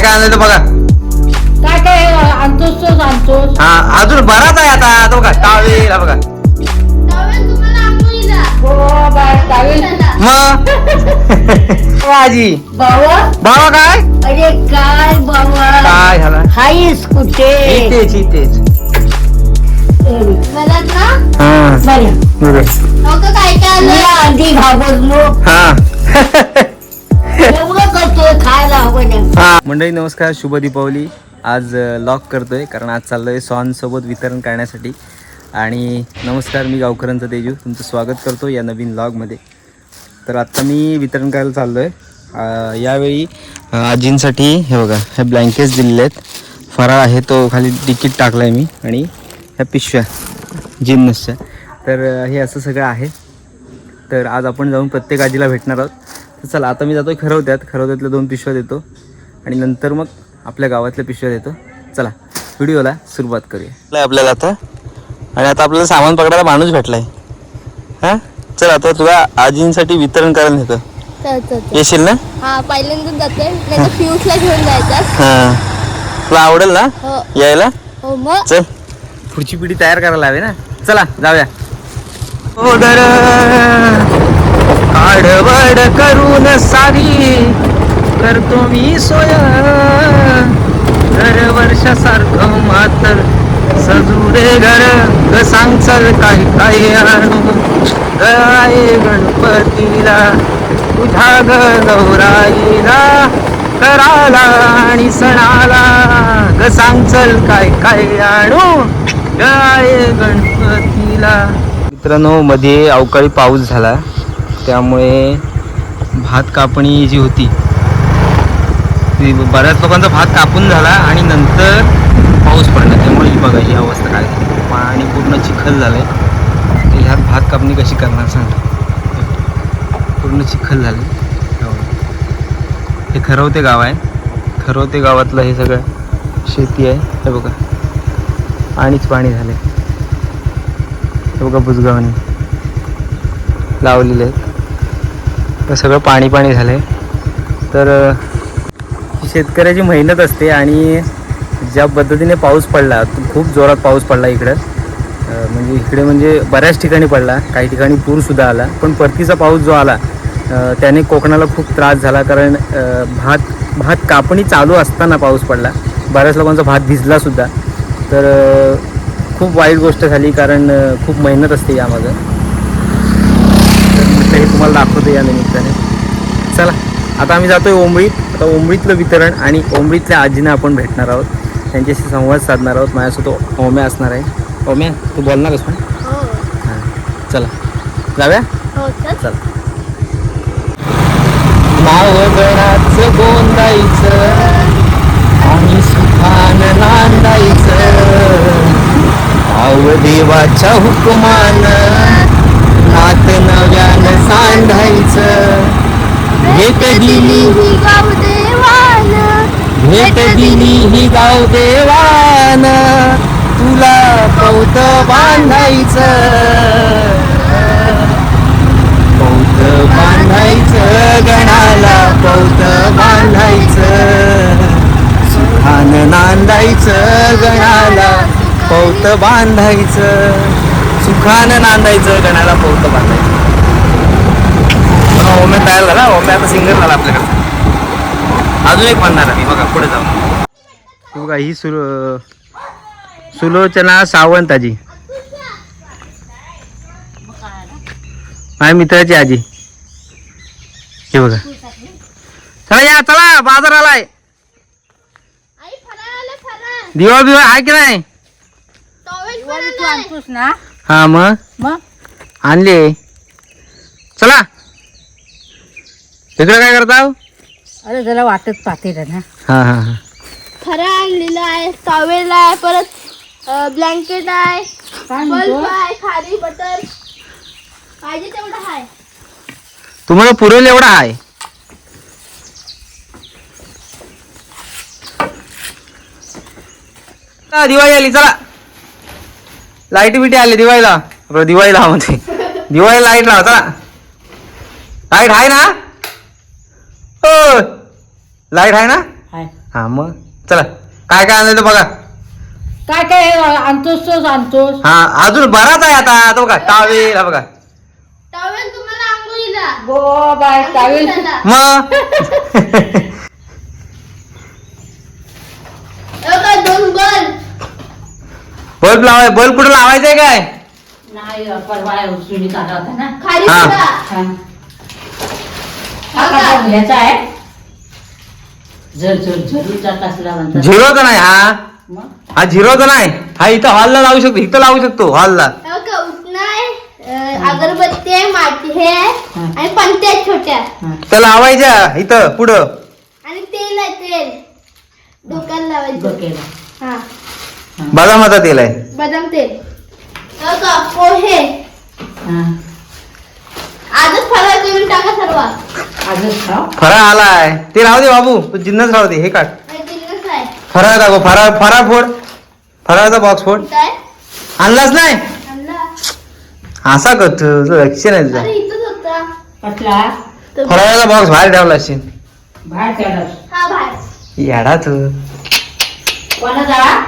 काय काय आणलं ते बघा. काय काय आणतोस तोच आणतोस. हा अजून बराच आहे आता तो बघा टावेल हा बघा. हो बाय मग आजी बाबा? भावा काय? अरे काय बाबा? काय झाला? हायस कुठे? इथेच इथेच. हा. बरं. बघा. मी आधी घाबरलो. हा. मंडळी नमस्कार शुभ दीपावली. आज लॉक करतो आहे कारण आज चाललो आहे सॉनसोबत वितरण करण्यासाठी. आणि नमस्कार मी गावकरांचा तेजू. तुमचं स्वागत करतो या नवीन लॉगमध्ये तर आत्ता मी वितरण करायला चाललो आहे यावेळी आजींसाठी हे बघा हे ब्लँकेट्स दिलेले आहेत. फराळ आहे तो खाली तिकीट टाकला आहे मी. आणि ह्या पिशव्या जिन्नसच्या तर हे असं सगळं आहे. तर आज आपण जाऊन प्रत्येक आजीला भेटणार आहोत. तर चला आता मी जातो खरवत्यात. खरवत्यातल्या दोन पिशव्या देतो. आणि नंतर मग आपल्या गावातल्या पिशव्या देतो. चला व्हिडिओला सुरुवात करूया. आपल्याला आता. आणि आता आपल्याला सामान पकडायला माणूस भेटलाय. हां? चल आता तुला आजींसाठी वितरण करायला नेतो. येशील ना? हा पहिल्यांदाच जाते नाही तर पियुषला घेऊन जायचं. हां. तुला आवडेल ना? हो. यायला? हो मग? चल. पुढची पिढी तयार करायला हवी ना? चला जाऊया. आडवड करून सारी. करतो मी सोय. दर वर्षासारखं मात्र सजू घर. ग सांग चल काय काय आणू. गाय गणपतीला. तुझ्या ग गौराईला कराला आणि सणाला. ग सांगचल काय काय आणू. गाय गणपतीला. मित्रांनो मध्ये अवकाळी पाऊस झाला. त्यामुळे भात कापणी जी होती बऱ्याच लोकांचा भात कापून झाला आणि नंतर पाऊस पडला. त्यामुळे ही बघा ही अवस्था काय पाणी पूर्ण चिखल झालं आहे ह्यात भात कापणी कशी करणार सांगा. पूर्ण चिखल झाले हे खरवते गाव आहे. खरवते गावातलं हे सगळं शेती आहे. हे बघा. आणिच पाणी झाले हे बघा बुजगावणी लावलेले आहेत. तर सगळं पाणी पाणी झालं आहे तर शेतकऱ्याची मेहनत असते आणि ज्या पद्धतीने पाऊस पडला खूप जोरात पाऊस पडला इकडं. म्हणजे इकडे म्हणजे बऱ्याच ठिकाणी पडला काही ठिकाणी पूरसुद्धा आला पण परतीचा पाऊस जो आला त्याने कोकणाला खूप त्रास झाला कारण भात भात कापणी चालू असताना पाऊस पडला. बऱ्याच लोकांचा भात भिजलासुद्धा तर खूप वाईट गोष्ट झाली कारण खूप मेहनत असते यामागं. तर हे तुम्हाला दाखवतो या निमित्ताने. चला आता आम्ही जातो आहे ओंबळीत. आता ओंबळीतलं वितरण आणि ओंबळीतल्या आजीनं आपण भेटणार आहोत. त्यांच्याशी संवाद साधणार आहोत. माझ्यासोबत ओम्या असणार आहे. ओम्या तू बोलणारच ना? हो. हां. चला. जाऊया? हो चल. गोंदायचं आणि सुखान नांदायचं भाव देवाच्या हुकुमान नात नव्यानं सांडायचं. भेट दिली ही देवान भेट दिली ही गाव देवान. तुला पौत बांधायचं पौत बांधायचं गणाला पौत बांधायचं सुखान नांदायचं. गणाला पौत बांधायचं सुखान नांदायचं. गणाला पौत बांधायचं ओम्या तयार झाला. ओम्या आता सिंगर झाला आपल्याकडे. अजून एक म्हणणार आहे. मी बघा पुढे जाऊ. बघा ही सुलो सुलोचना सावंत आजी माझ्या मित्राची आजी. हे बघा. चला या चला बाजार आलाय. दिवा बिवा आहे की नाही? हा मग? मग? आणले. चला. इकडे काय करता अरे जरा वाटत पाहते ना हा हा हा. फराळ आणलेला आहे टॉवेल आहे परत ब्लँकेट आहे काय बल्ब म्हणतो आहे खारी बटर. पाहिजे तेवढं आहे तुम्हाला पुरेल एवढा आहे चला, दिवाळी आली चला. लाइट बिटी आली दिवाळीला. दिवाळीला म्हणते दिवाळी लाइट लावा चला. लाइट आहे ना? लाइट आहे ना? हाय. हा मग. चला. काय काय आणलं ते बघा. काय काय आणतोस तोच आणतोस. हा अजून बराच आहे आता. आता बघा टावेल हा बघा. टॉवेल तुम्हाला आंघोळीला. गो बाय टावेल. त्याला. मग? हे बघा, दोन बल्ब. बल्ब लावाय बल्ब कुठं लावायचंय काय? नाही परवा सुनी काढला होता ना. खाली हा. सुद्धा. हा. हा हा का? का ह्याचा आहे. झर झर झरूचा कसला म्हणतात. झिरो तर नाही? हा? मग? हा झिरो तर नाही. हा इथं हॉलला लावू शकतो इथं लावू शकतो हॉलला हे बघा, उठणं आहे, अं, अगरबत्ती आहे माती हे आहे. आणि पंत्या आहेत छोट्या. तर लावायच्या इथं पुढं. आणि तेल आहे तेल. डोक्याला लावायचं. डोक्याला. हा. बदामाचा तेल आहे. बदाम तेल. हे पोहे हा. आजच फराळ करून टाका सर्व. आजच खाव फराळ आलाय. ते राहू दे बाबू तू जिन्नस राहू दे हे काढ. आणि जिन्नस आहे. फराळ दाखव फराळ फराळ फोड. फराळाचा बॉक्स फोड. आणलाच नाही? आणला. असा कर तुझं लक्ष नाही तुझं. अरे इथंच होता. कसला? तो- फराळाचा बॉक्स बाहेर ठेवला असेल. बाहेर त्याला हा बाहेर. येडा तू. कोणाचा?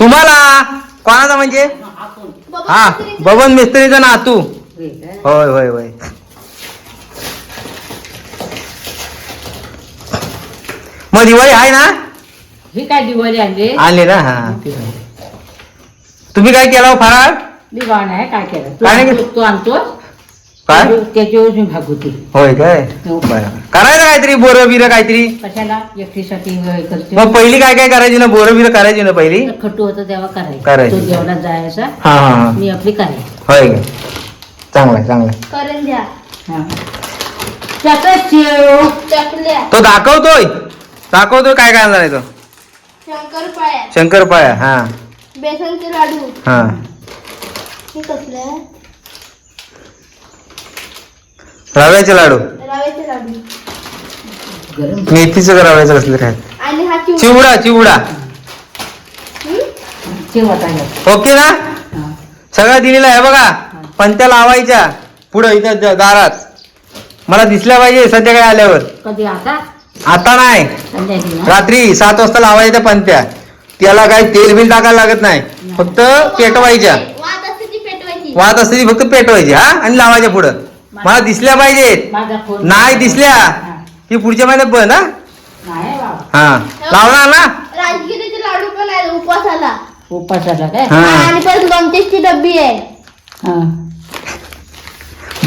तुम्हाला? कोणाचा म्हणजे? आपण. बाबा हा बबन मिस्त्रीचा नातू. होय? होय होय. मग दिवाळी आहे ना? ही काय दिवाळी आणली? आणली ना हा. तुम्ही काय केलं हो फराळ? दिवाण आहे काय केलं? तू काय आणतो- तू काय? त्याच्यावर मी भागवते होय काय? हो. बरं. करायचं काहीतरी बोरं बिरं काहीतरी? कशाला? एकटीसाठी हे करते मग पहिली काय काय करायची ना बोरं बिरं करायची ना पहिली? तर खटू होतं तेव्हा करायचं. करायचं. तो जेवणात जायचा. हा हा हा. मी आपली करायची. होय. काय चांगलं आहे चांगलं आहे. करून द्या. हा. त्यातच शेव चकल्या. तो दाखवतोय. दाखवतोय काय काय आणणार आहे तो. शंकरपाळ्या. शंकरपाया हा. बेसनचे लाडू. हा. हे कसले? आहे? रव्याचे लाडू. रव्याचे लाडू. गरम. मेथीचं का रव्याचं कसलं काय? आणि हा चिवडा. चिवडा हं? ओके ना? हा. सगळं दिलेलं आहे बघा. पंत्या लावायच्या पुढं इथं द- दारात. मला दिसल्या पाहिजे संध्याकाळी आल्यावर. कधी आता? आता नाही. संध्याकाळी ना? रात्री सात वाजता लावायच्या त्या पंत्या. त्याला काही तेल बिल टाकायला लागत नाही. फक्त पेटवायच्या. वात असते ती पेटवायची. वाहत असते ती फक्त पेटवायची हा? आणि लावायच्या पुढं. मला दिसल्या पाहिजेत माझा फोन नाही दिसल्या. हा. की पुढच्या महिन्यात बंद हा? नाही बाबा. हा. लावणार ना? राजगिरीचे लाडू पण आहे उपवासाला. उपासाला काय? हा. आणि परत लोणच्याची डब्बी आहे. हा.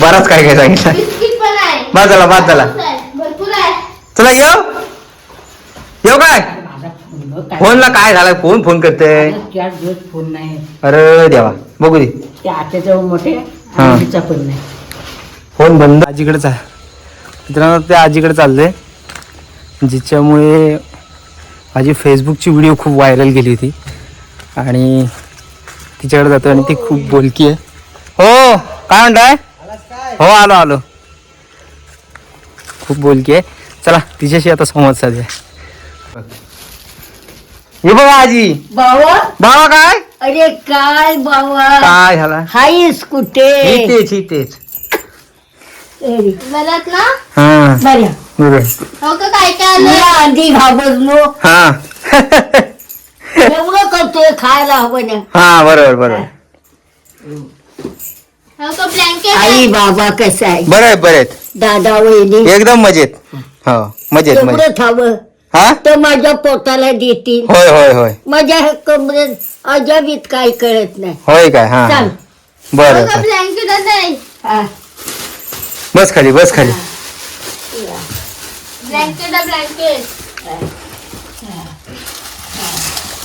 बराच काय काय सांगितलं. बिस्किट पण आहे. बाद झाला, बाद झाला. चला येऊ येऊ काय? फोनला काय झालं? कोण फोन करते माझा चार दिवस फोन नाही. अरे देवा बघू दे. ते आत्याजवळ मोठे हा. आणि तिचा पण नाही. फोन बंद. आजीकडेच आहे. मित्रांनो ते आजीकडे चाललंय. जिच्यामुळे माझी फेसबुकची व्हिडिओ खूप व्हायरल गेली होती. आणि तिच्याकडे जातो आणि ती खूप बोलकी आहे. हो काय म्हणताय? हो आलो आलो. खूप बोलकी आहे चला तिच्याशी आता संवाद साधूया. हे बघा आजी. बाबा बाबा काय? अरे काय बाबा काय झाला? हाईस कुठे? बरं ना? हा. बरं. हो का काय काय आलं मला आधी घाबरलो. हा. एवढं करतोय खायला हवं ना हा बरोबर बरोबर. हो. आई बाबा कसं आहे बरं आहे बरं आहेत दादा वहिनी एकदम मजेत हो मजेत तेवढं हवं हा तर माझ्या पोटाला देतील होय होय होय माझ्या कमरेत अजाबीत काही कळत नाही होय काय हा चाल बरं हो. ब्लँकेट हा. बस खाली बस खाली ब्लँकेट ब्लँकेट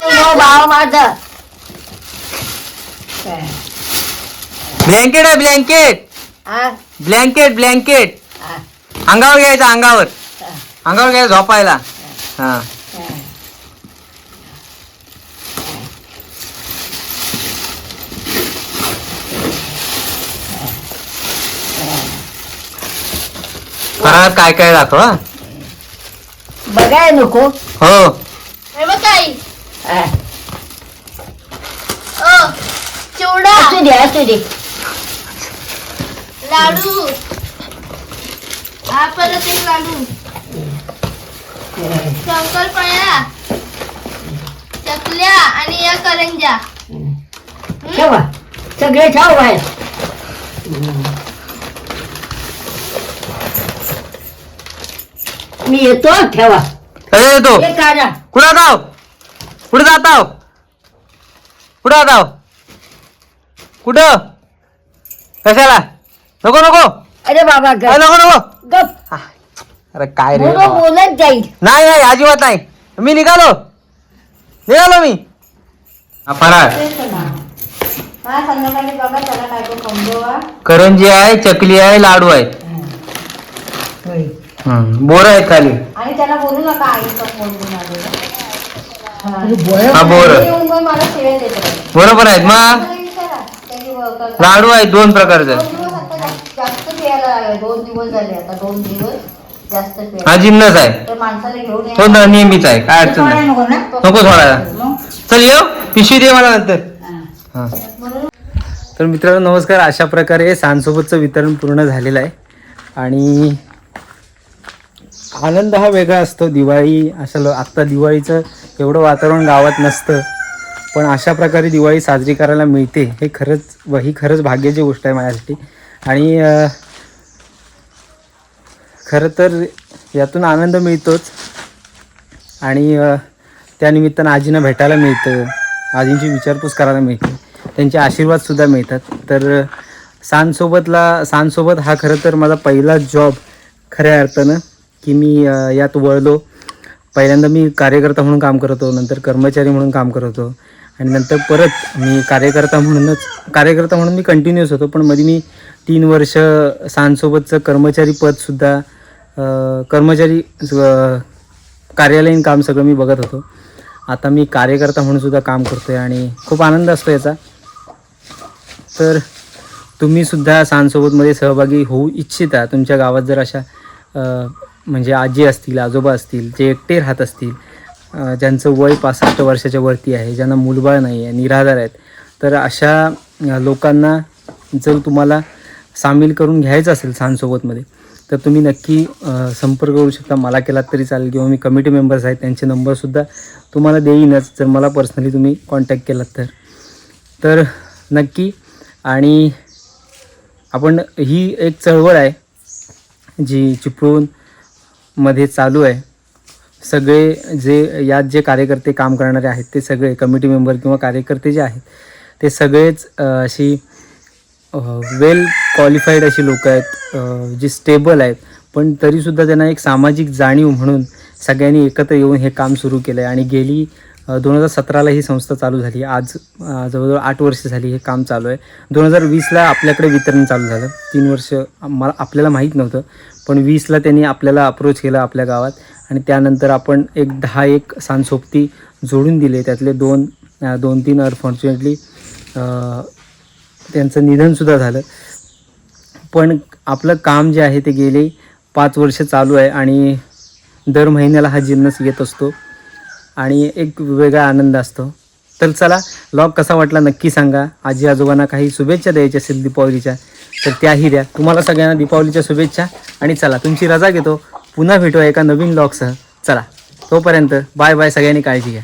हो भाव माझा ब्लँकेट आहे ब्लँकेट हा? ब्लँकेट ब्लँकेट हा. अंगावर घ्यायचं अंगावर. अंगावर घ्यायचं झोपायला. हा. फराळात काय काय दाखव हा? बघाय नको. हो. हे बघ हा. ओ चिवडा. असू दे असू दे. लाडू. हा परत एक लाडू. शंकरपाळ्या चकल्या आणि या करंजा ठेवा. सगळे ठेव बाहेर. मी येतो ठेवा. अरे येतो हे काढा. कुठं जाव कुठं जात आहो कुठं जात आहो कुठं? कशाला? नको नको. अरे बाबा गप. नको नको. गप. अरे काय रे? बाबा. बोलत जाईल. नाही नाही अजिबात नाही. मी निघालो. निघालो मी. हा, फराळ संध्याकाळी बघा त्याला काय तो समजवा करंजी आहे चकली आहे लाडू आहे. बोर आहेत खाली. आणि त्याला बोलू नका आईचा फोन घेऊन आलेला हा. बोर येऊन मग मला शिळे देतात. बरोबर आहेत मग? विचारा. लाडू आहेत दोन प्रकारचे दोन दिवस आता जास्त- जास्त प्यायला लागले दोन दिवस झाले आता दोन दिवस जास्त हा जिन्नस आहे. तर माणसाला घेऊन तो या. न- नेहमीच आहे. काय अडचण नाही. नको ना. नको? चल येऊ पिशवी दे मला नंतर. हा. हा. तर मित्रांनो नमस्कार. अशा प्रकारे सांजसोबतचं वितरण पूर्ण झालेलं आहे. आणि आनंद हा वेगळा असतो. दिवाळी असं लो- आत्ता दिवाळीचं एवढं वातावरण गावात नसतं. पण अशा प्रकारे दिवाळी साजरी करायला मिळते. हे खरंच व ही खरंच भाग्याची गोष्ट आहे माझ्यासाठी. आणि अं, खरं तर यातून आनंद मिळतोच. आणि त्यानिमित्तानं आजींना भेटायला मिळतं. आजींची विचारपूस करायला मिळते. त्यांचे आशीर्वादसुद्धा मिळतात. तर सांसोबतला सांसोबत हा खरं तर माझा पहिला जॉब खऱ्या अर्थानं की मी यात वळलो. पहिल्यांदा मी कार्यकर्ता म्हणून काम करत होतो. नंतर कर्मचारी म्हणून काम करत होतो. आणि नंतर परत मी कार्यकर्ता म्हणूनच कार्यकर्ता म्हणून मी कंटिन्युअस होतो. पण मध्ये मी तीन वर्ष सांसोबतचं कर्मचारी पदसुद्धा कर्मचारी कार्यालयीन काम सगळं मी बघत होतो. आता मी कार्यकर्ता म्हणून सुद्धा काम करतो आहे आणि खूप आनंद असतो याचा. तर तुम्ही सुद्धा सांजसोबतमध्ये सहभागी होऊ इच्छिता. तुमच्या गावात जर अशा म्हणजे आजी असतील आजोबा असतील जे एकटे राहत असतील ज्यांचं वय पासष्ट वर्षाच्या वरती आहे ज्यांना मूलबाळ नाही आहे निराधार आहेत तर अशा लोकांना जर तुम्हाला सामील करून घ्यायचं असेल सांजसोबतमध्ये तर तुम्ही नक्की संपर्क करू शकता. मला केलात तरी चालेल किंवा मी कमिटी मेंबर्स आहेत त्यांचे नंबरसुद्धा तुम्हाला देईनच. जर मला पर्सनली तुम्ही कॉन्टॅक्ट केलात तर. तर नक्की आणि आपण ही एक चळवळ आहे जी चिपळूणमध्ये चालू आहे. सगळे जे यात जे कार्यकर्ते काम करणारे आहेत ते सगळे कमिटी मेंबर किंवा कार्यकर्ते जे आहेत ते सगळेच अशी वेल क्वालिफाईड अशी लोक आहेत जे जी स्टेबल आहेत. पण तरीसुद्धा त्यांना एक सामाजिक जाणीव म्हणून सगळ्यांनी एकत्र येऊन हे काम सुरू केलं आहे आणि गेली दोन हजार सतराला ही संस्था चालू झाली. आज जवळजवळ आठ वर्ष झाली हे काम चालू आहे. दोन हजार वीसला आपल्याकडे वितरण चालू झालं. तीन वर्ष मला आपल्याला माहीत नव्हतं. पण वीसला त्यांनी आपल्याला अप्रोच केलं आपल्या गावात. आणि त्यानंतर आपण एक दहा एक सांजसोबती जोडून दिले. त्यातले दोन दोन तीन अनफॉर्च्युनेटली त्यांचं निधनसुद्धा झालं. पण आपलं काम जे आहे ते गेले पाच वर्ष चालू आहे आणि दर महिन्याला हा जिन्नस येत असतो. आणि एक वेगळा आनंद असतो. तर चला लॉग कसा वाटला नक्की सांगा. आजी आजोबांना काही शुभेच्छा द्यायच्या असेल दीपावलीच्या तर त्याही द्या. तुम्हाला सगळ्यांना दीपावलीच्या शुभेच्छा. आणि चला तुमची रजा घेतो. पुन्हा भेटू एका नवीन लॉगसह चला तोपर्यंत बाय बाय सगळ्यांनी काळजी घ्या.